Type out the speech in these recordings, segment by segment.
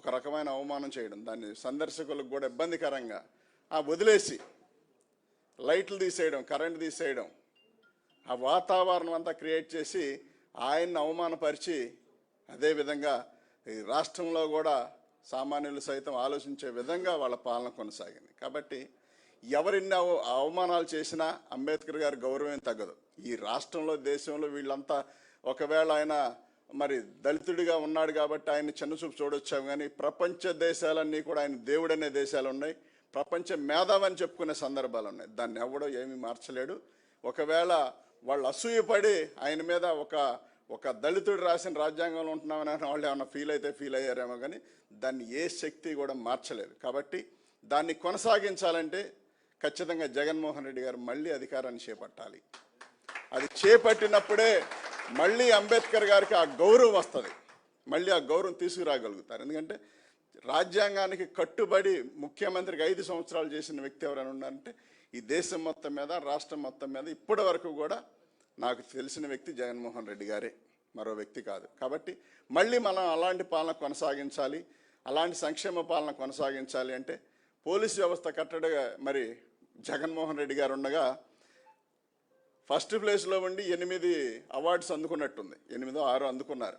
ఒక రకమైన అవమానం చేయడం దాన్ని సందర్శకులకు కూడా ఇబ్బందికరంగా ఆ వదిలేసి లైట్లు తీసేయడం కరెంట్ తీసేయడం ఆ వాతావరణం అంతా క్రియేట్ చేసి ఆయన్ని అవమానపరిచి అదేవిధంగా ఈ రాష్ట్రంలో కూడా సామాన్యులు సైతం ఆలోచించే విధంగా వాళ్ళ పాలన కొనసాగింది. కాబట్టి ఎవరిన్ని అవ అవమానాలు చేసినా అంబేద్కర్ గారి గౌరవం తగ్గదు. ఈ రాష్ట్రంలో దేశంలో వీళ్ళంతా ఒకవేళ ఆయన మరి దళితుడిగా ఉన్నాడు కాబట్టి ఆయన చిన్నచూపు చూడొచ్చాము కానీ ప్రపంచ దేశాలన్నీ కూడా ఆయన దేవుడనే దేశాలు ఉన్నాయి. ప్రపంచ మేధావని చెప్పుకునే సందర్భాలు ఉన్నాయి. దాన్ని ఎవడో ఏమీ మార్చలేడు. ఒకవేళ వాళ్ళు అసూయపడి ఆయన మీద ఒక ఒక దళితుడు రాసిన రాజ్యాంగంలో ఉంటున్నామని వాళ్ళు ఏమైనా ఫీల్ అయితే ఫీల్ అయ్యారేమో కానీ దాన్ని ఏ శక్తి కూడా మార్చలేదు. కాబట్టి దాన్ని కొనసాగించాలంటే ఖచ్చితంగా జగన్మోహన్ రెడ్డి గారు మళ్ళీ అధికారాన్ని చేపట్టాలి. అది చేపట్టినప్పుడే మళ్ళీ అంబేద్కర్ గారికి ఆ గౌరవం వస్తుంది. మళ్ళీ ఆ గౌరవం తీసుకురాగలుగుతారు. ఎందుకంటే రాజ్యాంగానికి కట్టుబడి ముఖ్యమంత్రికి ఐదు సంవత్సరాలు చేసిన వ్యక్తి ఎవరైనా ఉన్నారంటే ఈ దేశం మొత్తం మీద రాష్ట్రం మొత్తం మీద ఇప్పటి వరకు కూడా నాకు తెలిసిన వ్యక్తి జగన్మోహన్ రెడ్డి గారే. మరో వ్యక్తి కాదు. కాబట్టి మళ్ళీ మనం అలాంటి పాలన కొనసాగించాలి. అలాంటి సంక్షేమ పాలన కొనసాగించాలి అంటే పోలీస్ వ్యవస్థ కట్టడిగా మరి జగన్మోహన్ రెడ్డి గారు ఉండగా ఫస్ట్ ప్లేస్లో ఉండి ఎనిమిది అవార్డ్స్ అందుకున్నట్టుంది. ఎనిమిదో ఆరో అందుకున్నారు.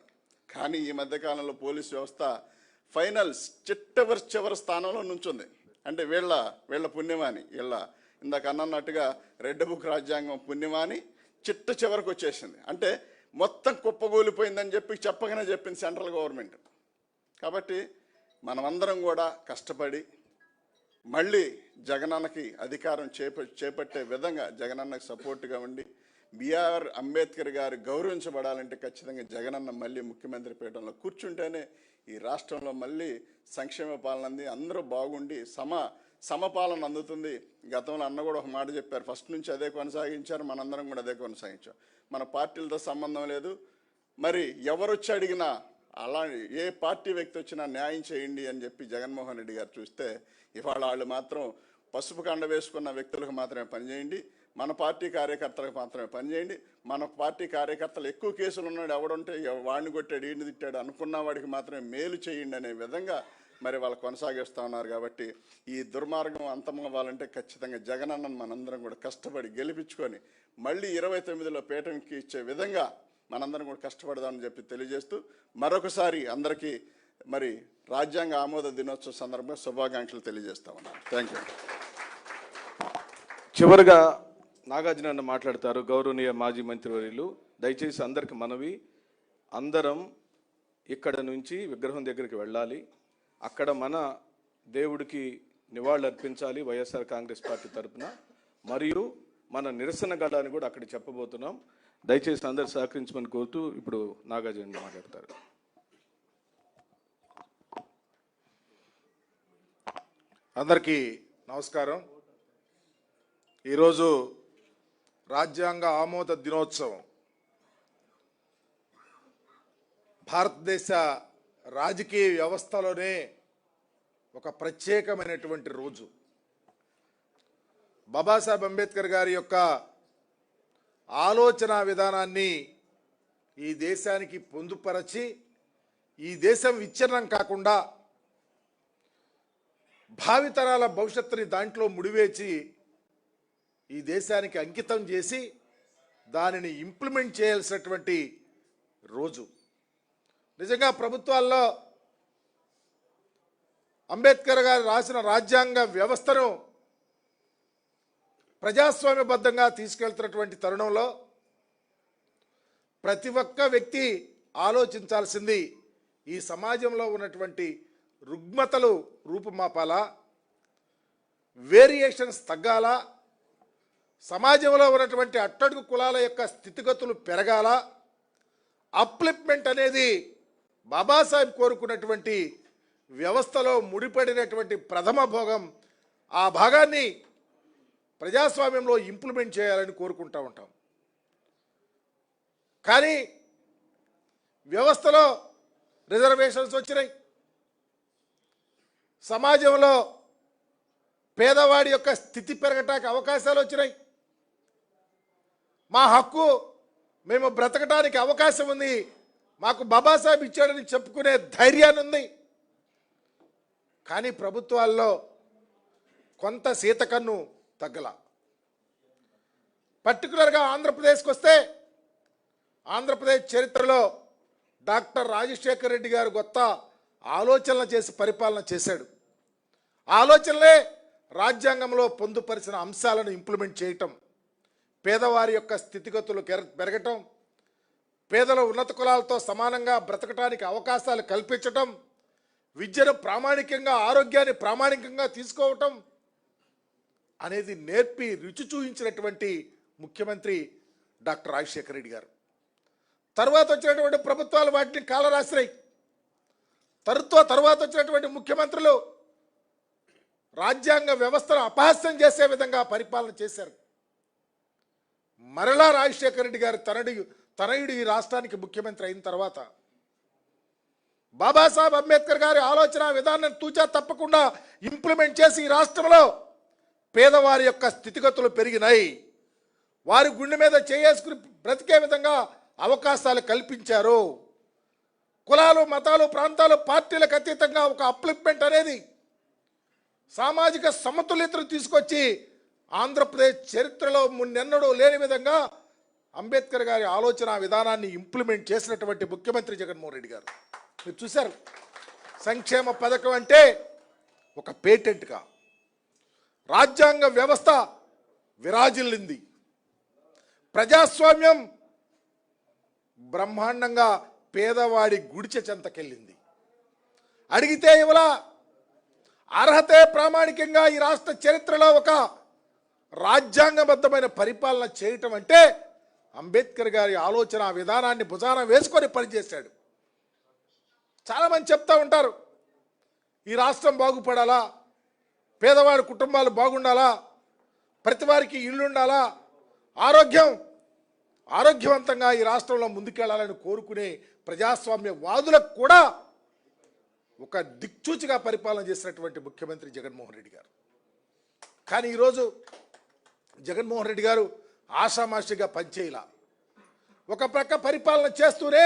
కానీ ఈ మధ్యకాలంలో పోలీస్ వ్యవస్థ ఫైనల్స్ చిట్టవరి చివరి స్థానంలో నుంచుంది. అంటే వీళ్ళ వీళ్ళ పుణ్యమాని వీళ్ళ ఇందాక అన్నట్టుగా రెడ్ బుక్ రాజ్యాంగం పుణ్యమాని చిట్ట చివరికి వచ్చేసింది. అంటే మొత్తం కుప్పగూలిపోయిందని చెప్పి చెప్పగానే చెప్పింది సెంట్రల్ గవర్నమెంట్. కాబట్టి మనమందరం కూడా కష్టపడి మళ్ళీ జగనన్నకి అధికారం చేప చేపట్టే విధంగా జగనన్నకు సపోర్ట్గా ఉండి బిఆర్ అంబేద్కర్ గారు గౌరవించబడాలంటే ఖచ్చితంగా జగనన్న మళ్ళీ ముఖ్యమంత్రి పీఠంలో కూర్చుంటేనే ఈ రాష్ట్రంలో మళ్ళీ సంక్షేమ పాలన అంది. అందరూ బాగుండి సమ సమపాలన అందుతుంది. గతంలో అన్న కూడా ఒక మాట చెప్పారు. ఫస్ట్ నుంచి అదే కొనసాగించారు. మనందరం కూడా అదే కొనసాగించాం. మన పార్టీలతో సంబంధం లేదు. మరి ఎవరొచ్చి అడిగినా అలా ఏ పార్టీ వ్యక్తి వచ్చినా న్యాయం చేయండి అని చెప్పి జగన్మోహన్ రెడ్డి గారు చూస్తే ఇవాళ వాళ్ళు మాత్రం పసుపు కండ వేసుకున్న వ్యక్తులకు మాత్రమే పనిచేయండి మన పార్టీ కార్యకర్తలకు మాత్రమే పనిచేయండి మన పార్టీ కార్యకర్తలు ఎక్కువ కేసులు ఉన్నాడు ఎవడుంటే వాడిని కొట్టాడు ఈయన తిట్టాడు అనుకున్న వాడికి మాత్రమే మేలు చేయండి అనే విధంగా మరి వాళ్ళు కొనసాగిస్తూ ఉన్నారు కాబట్టి ఈ దుర్మార్గం అంతమవ్వాలంటే ఖచ్చితంగా జగనన్నను మనందరం కూడా కష్టపడి గెలిపించుకొని మళ్ళీ ఇరవై తొమ్మిదిలో పీఠంకి ఇచ్చే విధంగా మనందరం కూడా కష్టపడదామని చెప్పి తెలియజేస్తూ మరొకసారి అందరికీ మరి రాజ్యాంగ ఆమోద దినోత్సవ సందర్భంగా శుభాకాంక్షలు తెలియజేస్తా ఉన్నాను. థ్యాంక్ యూ చివరిగా నాగార్జున అన్న మాట్లాడతారు గౌరవనీయ మాజీ మంత్రివర్యులు. దయచేసి అందరికి మనవి. అందరం ఇక్కడ నుంచి విగ్రహం దగ్గరికి వెళ్ళాలి. అక్కడ మన దేవుడికి నివాళులు అర్పించాలి వైఎస్ఆర్ కాంగ్రెస్ పార్టీ తరపున. మరియు మన నిరసన గడాన్ని కూడా అక్కడ చెప్పబోతున్నాం. దయచేసి అందరు సహకరించమని కోరుతూ ఇప్పుడు నాగార్జున మాట్లాడతారు. అందరికీ నమస్కారం. ఈరోజు రాజ్యాంగ ఆమోద దినోత్సవం. భారతదేశ రాజకీయ వ్యవస్థలోనే ఒక ప్రత్యేకమైనటువంటి రోజు. బాబాసాహెబ్ అంబేద్కర్ గారి యొక్క ఆలోచన విధానాన్ని ఈ దేశానికి పొందుపరచి ఈ దేశం విచ్ఛిన్నం కాకుండా భావితరాల భవిష్యత్తుని దాంట్లో ముడివేచి ఈ దేశానికి అంకితం చేసి దానిని ఇంప్లిమెంట్ చేయాల్సినటువంటి రోజు. నిజంగా ప్రభుత్వాల్లో అంబేద్కర్ గారు రాసిన రాజ్యాంగ వ్యవస్థను ప్రజాస్వామ్యబద్ధంగా తీసుకెళ్తున్నటువంటి తరుణంలో ప్రతి ఒక్క వ్యక్తి ఆలోచించాల్సింది ఈ సమాజంలో ఉన్నటువంటి రుగ్మతలు రూపుమాపాలా? వేరియేషన్స్ తగ్గాలా? సమాజంలో ఉన్నటువంటి అట్టడుగు కులాల యొక్క స్థితిగతులు పెరగాల? అప్లిప్మెంట్ అనేది బాబాసాహెబ్ కోరుకున్నటువంటి వ్యవస్థలో ముడిపడినటువంటి ప్రథమ భోగం. ఆ భాగాన్ని ప్రజాస్వామ్యంలో ఇంప్లిమెంట్ చేయాలని కోరుకుంటూ ఉంటాం. కానీ వ్యవస్థలో రిజర్వేషన్స్ వచ్చినాయి. సమాజంలో పేదవాడి యొక్క స్థితి పెరగటానికి అవకాశాలు వచ్చినాయి. మా హక్కు మేము బ్రతకటానికి అవకాశం ఉంది. మాకు బాబాసాహెబ్ ఇచ్చాడని చెప్పుకునే ధైర్యాన్ని ఉంది. కానీ ప్రభుత్వాల్లో కొంత సీతకన్ను తగ్గల. పర్టికులర్గా ఆంధ్రప్రదేశ్కి వస్తే ఆంధ్రప్రదేశ్ చరిత్రలో డాక్టర్ రాజశేఖర రెడ్డి గారు కొత్త ఆలోచనలు చేసి పరిపాలన చేశాడు. ఆలోచనలే రాజ్యాంగంలో పొందుపరిచిన అంశాలను ఇంప్లిమెంట్ చేయటం పేదవారి యొక్క స్థితిగతులు పెరగటం పేదల ఉన్నత కులాలతో సమానంగా బ్రతకటానికి అవకాశాలు కల్పించటం విద్యను ప్రామాణికంగా ఆరోగ్యాన్ని ప్రామాణికంగా తీసుకోవటం అనేది నేర్పి రుచి చూయించినటువంటి ముఖ్యమంత్రి డాక్టర్ రాజశేఖర రెడ్డి గారు. తర్వాత వచ్చినటువంటి ప్రభుత్వాలు వాటిని కాలరాశ్రయి తరుత్వ తర్వాత వచ్చినటువంటి ముఖ్యమంత్రులు రాజ్యాంగ వ్యవస్థను అపహాస్యం చేసే విధంగా పరిపాలన చేశారు. మరలా రాజశేఖర రెడ్డి గారు తనడు తనయుడు ఈ రాష్ట్రానికి ముఖ్యమంత్రి అయిన తర్వాత బాబాసాహెబ్ అంబేద్కర్ గారి ఆలోచన విధానం తూచా తప్పకుండా ఇంప్లిమెంట్ చేసి ఈ రాష్ట్రంలో పేదవారి యొక్క స్థితిగతులు పెరిగినాయి. వారి గుండె మీద చేసుకుని బ్రతికే విధంగా అవకాశాలు కల్పించారు. కులాలు మతాలు ప్రాంతాలు పార్టీలకు అతీతంగా ఒక అప్లిప్మెంట్ అనేది సామాజిక సమతుల్యతను తీసుకొచ్చి ఆంధ్రప్రదేశ్ చరిత్రలో మున్నెన్నడూ లేని విధంగా అంబేద్కర్ గారి ఆలోచన విధానాన్ని ఇంప్లిమెంట్ చేసినటువంటి ముఖ్యమంత్రి జగన్మోహన్ రెడ్డి గారు. మీరు చూశారు. సంక్షేమ పథకం అంటే ఒక పేటెంట్గా రాజ్యాంగ వ్యవస్థ విరాజిల్లింది. ప్రజాస్వామ్యం బ్రహ్మాండంగా పేదవాడి గుడిచె చెంతకెళ్ళింది. అడిగితే ఇవలా అర్హతే ప్రామాణికంగా ఈ రాష్ట్ర చరిత్రలో ఒక రాజ్యాంగబద్ధమైన పరిపాలన చేయటం అంటే అంబేద్కర్ గారి ఆలోచన విధానాన్ని భుజాన వేసుకొని పనిచేశాడు. చాలామంది చెప్తా ఉంటారు ఈ రాష్ట్రం బాగుపడాలా? పేదవాడి కుటుంబాలు బాగుండాలా? ప్రతి వారికి ఇల్లు ఉండాలా? ఆరోగ్యం ఆరోగ్యవంతంగా ఈ రాష్ట్రంలో ముందుకెళ్ళాలని కోరుకునే ప్రజాస్వామ్య వాదులకు కూడా ఒక దిక్చూచిగా పరిపాలన చేసినటువంటి ముఖ్యమంత్రి జగన్మోహన్ రెడ్డి గారు. కానీ ఈరోజు జగన్మోహన్ రెడ్డి గారు ఆషామాషిగా పనిచేయలా. ఒక ప్రక్క పరిపాలన చేస్తూనే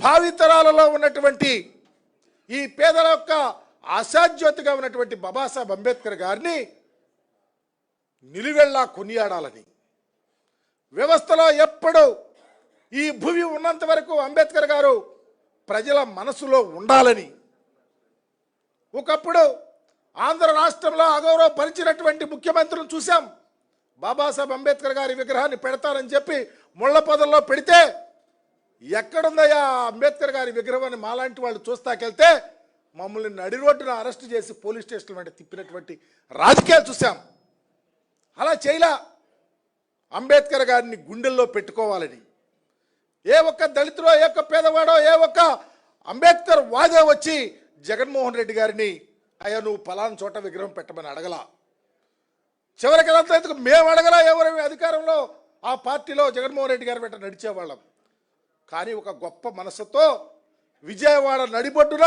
భావితరాలలో ఉన్నటువంటి ఈ పేదల యొక్క ఆశాజ్యోతిగా ఉన్నటువంటి బాబాసాహెబ్ అంబేద్కర్ గారిని నిలువెళ్ళా కొనియాడాలని. వ్యవస్థలో ఎప్పుడు ఈ భూమి ఉన్నంత వరకు అంబేద్కర్ గారు ప్రజల మనసులో ఉండాలని. ఒకప్పుడు ఆంధ్ర రాష్ట్రంలో అగౌరవపరిచినటువంటి ముఖ్యమంత్రులను చూశాం. బాబాసాహెబ్ అంబేద్కర్ గారి విగ్రహాన్ని పెడతారని చెప్పి ముళ్ళ పొదల్లో పెడితే ఎక్కడుందయ్యా అంబేద్కర్ గారి విగ్రహం అని మాలాంటి వాళ్ళు చూస్తాకెళ్తే మమ్మల్ని నడి రోడ్డున అరెస్ట్ చేసి పోలీస్ స్టేషన్ వెంట తిప్పినటువంటి రాజకీయాలు చూసాం అలా చేయలా. అంబేద్కర్ గారిని గుండెల్లో పెట్టుకోవాలని. ఏ ఒక్క దళితుడో ఏ ఒక్క పేదవాడో ఏ ఒక్క అంబేద్కర్ వాదే వచ్చి జగన్మోహన్ రెడ్డి గారిని అయ్యా నువ్వు ఫలానా చోట విగ్రహం పెట్టమని అడగలా. చివరికి ఎందుకు? మేము అడగలా ఎవరు అధికారంలో ఆ పార్టీలో జగన్మోహన్ రెడ్డి గారి వెంట నడిచేవాళ్ళం. కానీ ఒక గొప్ప మనసుతో విజయవాడ నడిబొడ్డున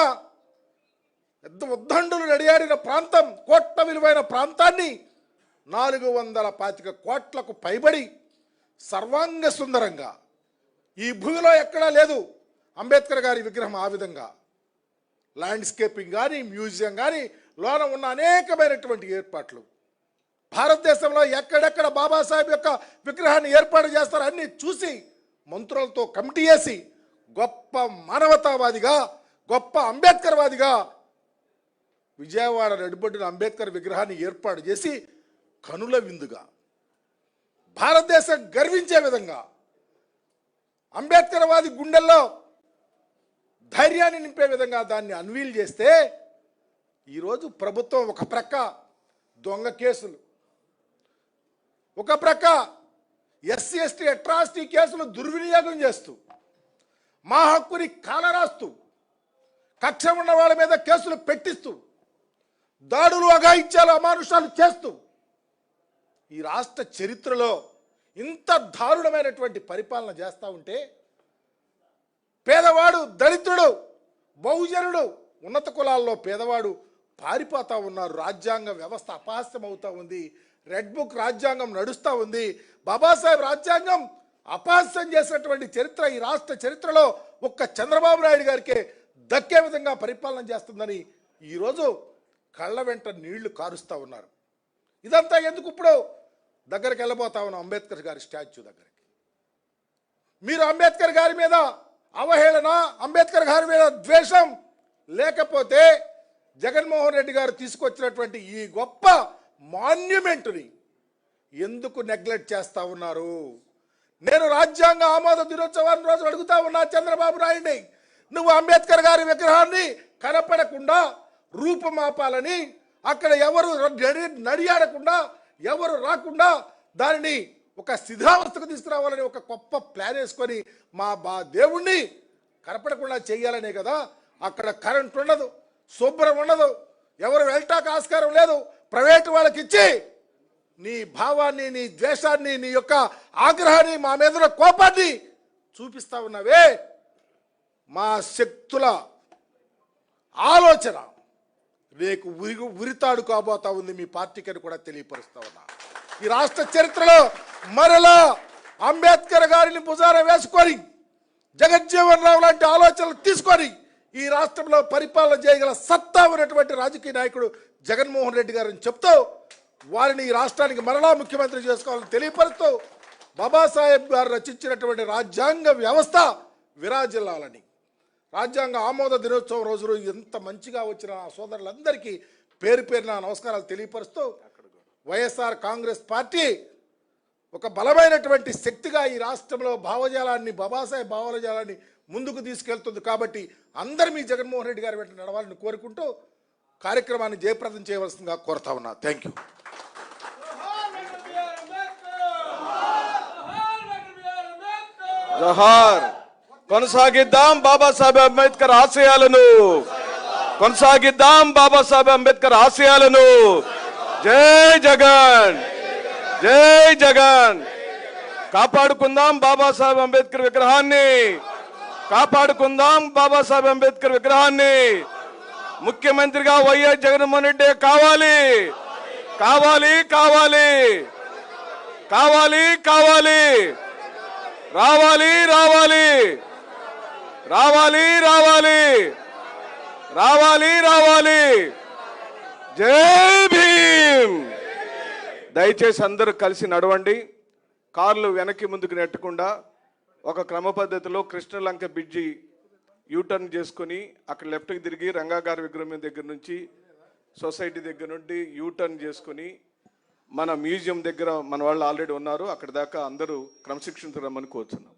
పెద్ద ఉద్దండులు నడియాడిన ప్రాంతం కోట్ల విలువైన ప్రాంతాన్ని నాలుగు వందల పాతిక కోట్లకు పైబడి సర్వాంగ సుందరంగా ఈ భూమిలో ఎక్కడా లేదు. అంబేద్కర్ గారి విగ్రహం ఆ విధంగా. ల్యాండ్స్కేపింగ్ కానీ మ్యూజియం కానీ లోన ఉన్న అనేకమైనటువంటి ఏర్పాట్లు. భారతదేశంలో ఎక్కడెక్కడ బాబాసాహెబ్ యొక్క విగ్రహాన్ని ఏర్పాటు చేస్తారో అన్ని చూసి మంత్రులతో కమిటీ వేసి గొప్ప మానవతావాదిగా గొప్ప అంబేద్కర్వాదిగా విజయవాడ నడిబొడ్డున అంబేద్కర్ విగ్రహాన్ని ఏర్పాటు చేసి కనుల విందుగా భారతదేశం గర్వించే విధంగా అంబేద్కర్వాది గుండెల్లో ధైర్యాన్ని నింపే విధంగా దాన్ని అన్వీల్ చేస్తే ఈరోజు ప్రభుత్వం ఒక ప్రక్క దొంగ కేసులు ఒక ప్రక్క ఎస్సీ ఎస్టీ అట్రాసిటీ కేసులు దుర్వినియోగం చేస్తూ మా హక్కుని కాలరాస్తూ కక్ష ఉన్న వాళ్ళ మీద కేసులు పెట్టిస్తూ దాడులు అఘాయిత్యాలు అమానుషాలు చేస్తూ ఈ రాష్ట్ర చరిత్రలో ఇంత దారుణమైనటువంటి పరిపాలన చేస్తూ ఉంటే పేదవాడు దళితుడు బహుజనుడు ఉన్నత కులాల్లో పేదవాడు పారిపోతా ఉన్నారు. రాజ్యాంగ వ్యవస్థ అపహాస్యం అవుతా ఉంది. రెడ్ బుక్ రాజ్యాంగం నడుస్తూ ఉంది. బాబాసాహెబ్ రాజ్యాంగం అపహాస్యం చేసినటువంటి చరిత్ర ఈ రాష్ట్ర చరిత్రలో ఒక్క చంద్రబాబు నాయుడు గారికే దక్కే విధంగా పరిపాలన చేస్తుందని ఈరోజు కళ్ళ వెంట నీళ్ళు కారుస్తూ ఉన్నారు. ఇదంతా ఎందుకు ఇప్పుడు? దగ్గరికి వెళ్ళబోతా ఉన్నాం అంబేద్కర్ గారి స్టాచ్యూ దగ్గరికి. మీరు అంబేద్కర్ గారి మీద అవహేళన అంబేద్కర్ గారి మీద ద్వేషం లేకపోతే జగన్మోహన్ రెడ్డి గారు తీసుకొచ్చినటువంటి ఈ గొప్ప మాన్యుమెంట్ని ఎందుకు నెగ్లెక్ట్ చేస్తా ఉన్నారు? నేను రాజ్యాంగ ఆమోద దినోత్సవాన్ని రోజు అడుగుతా ఉన్నా చంద్రబాబు నాయుడిని. నువ్వు అంబేద్కర్ గారి విగ్రహాన్ని కనపడకుండా రూపమాపాలని అక్కడ ఎవరు నడి నడియాడకుండా ఎవరు రాకుండా దానిని ఒక శిథిలావస్థకు తీసుకురావాలని ఒక గొప్ప ప్లాన్ వేసుకొని మా బా దేవుణ్ణి కనపడకుండా చేయాలనే కదా. అక్కడ కరెంట్ ఉండదు శుభ్రం ఉండదు ఎవరు వెళ్ళటాక ఆస్కారం లేదు. ప్రైవేట్ వాళ్ళకి ఇచ్చి నీ భావాన్ని నీ ద్వేషాన్ని నీ యొక్క ఆగ్రహాన్ని మా మీద కోపాన్ని చూపిస్తా ఉన్నవే. మా శక్తుల ఆలోచన రేపు ఉరి ఉరితాడు కాబోతా ఉంది మీ పార్టీకి అని కూడా తెలియపరుస్తా ఉన్నా. ఈ రాష్ట్ర చరిత్రలో మరలా అంబేద్కర్ గారిని భుజాన వేసుకొని జగజ్జీవన్ రావు లాంటి ఆలోచనలు తీసుకొని ఈ రాష్ట్రంలో పరిపాలన చేయగల సత్తా ఉన్నటువంటి రాజకీయ నాయకుడు జగన్మోహన్ రెడ్డి గారిని చెప్తూ వారిని ఈ రాష్ట్రానికి మరలా ముఖ్యమంత్రి చేసుకోవాలని తెలియపరుస్తూ బాబాసాహెబ్ గారు రచించినటువంటి రాజ్యాంగ వ్యవస్థ విరాజిల్లాలని. రాజ్యాంగ ఆమోద దినోత్సవం రోజు ఎంత మంచిగా వచ్చిన సోదరులందరికీ పేరు పేరున నమస్కారాలు తెలియపరుస్తూ వైఎస్ఆర్ కాంగ్రెస్ పార్టీ ఒక బలమైనటువంటి శక్తిగా ఈ రాష్ట్రంలో భావజాలాన్ని బాబాసాహెబ్ భావజాలాన్ని ముందుకు తీసుకెళ్తుంది కాబట్టి అందరు మీ జగన్మోహన్ రెడ్డి గారి వెంట నడవాలని కోరుకుంటూ కార్యక్రమాన్ని జయప్రదం చేయవలసిందిగా కోరుతా ఉన్నా. థ్యాంక్ యూ జహార్! కొనసాగిద్దాం బాబాసాహెబ్ అంబేద్కర్ ఆశయాలను. కొనసాగిద్దాం బాబాసాహెబ్ అంబేద్కర్ ఆశయాలను. జై జగన్. జై జగన్. కాపాడుకుందాం బాబాసాహెబ్ అంబేద్కర్ విగ్రహాన్ని. కాపాడుకుందాం బాబాసాహెబ్ అంబేద్కర్ విగ్రహాన్ని. ముఖ్యమంత్రిగా వైఎస్ జగన్మోహన్ రెడ్డి కావాలి. కావాలి కావాలి. కావాలి కావాలి. రావాలి రావాలి. రావాలి రావాలి. రావాలి రావాలి. జై భీమ్. దయచేసి అందరూ కలిసి నడవండి. కార్లు వెనక్కి ముందుకు నెట్టకుండా ఒక క్రమ పద్ధతిలో కృష్ణలంక బ్రిడ్జి యూటర్న్ చేసుకొని అక్కడ లెఫ్ట్కి తిరిగి రంగాగారి విగ్రహం దగ్గర నుంచి సొసైటీ దగ్గర నుండి యూటర్న్ చేసుకొని మన మ్యూజియం దగ్గర మన వాళ్ళు ఆల్రెడీ ఉన్నారు. అక్కడ దాకా అందరూ క్రమశిక్షణతో రమ్మని కోరుతున్నాం